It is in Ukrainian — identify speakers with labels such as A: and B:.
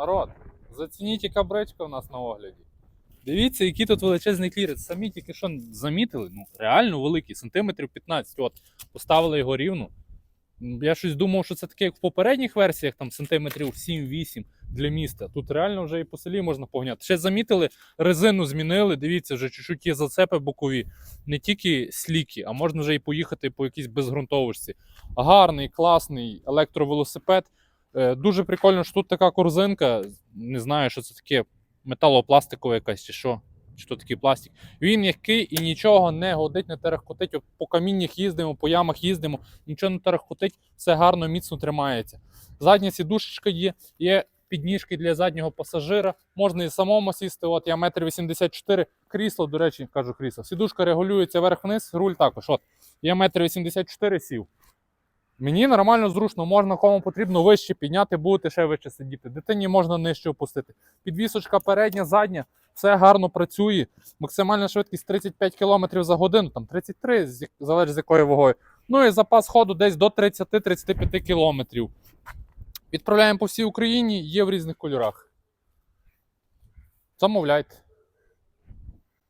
A: Народ, зацініть, яка бречка у нас на огляді. Дивіться, який тут величезний клірець. Самі тільки що замітили, ну реально великий, сантиметрів 15. От, поставили його рівно. Я щось думав, що це таке, як в попередніх версіях, там сантиметрів 7-8 для міста. Тут реально вже і по селі можна погняти. Ще замітили, резину змінили. Дивіться, вже чуть-чуть є зацепи бокові. Не тільки сліки, а можна вже і поїхати по якійсь безґрунтовочці. Гарний, класний електровелосипед. Е, Дуже прикольно, що тут така корзинка. Не знаю, що це таке металопластикова якась чи що. Чи то такий пластик. Він м'який і нічого не годить, не терехкотить. По каміннях їздимо, по ямах їздимо, нічого не терехкотить, все гарно, міцно тримається. Задня сідушечка є, є підніжки для заднього пасажира. Можна і самому сісти. От я метр 84, крісло, до речі, кажу крісло. Сідушка регулюється вверх-вниз, руль також. От я метр 84 сів. Мені нормально зручно, можна кому потрібно вище підняти, будете ще вище сидіти. Дитині можна нижче опустити. Підвісочка передня, задня, все гарно працює. Максимальна швидкість 35 км за годину, там 33, з залежить з якою вагою. Ну і запас ходу десь до 30-35 км. Відправляємо по всій Україні, є в різних кольорах. Замовляйте.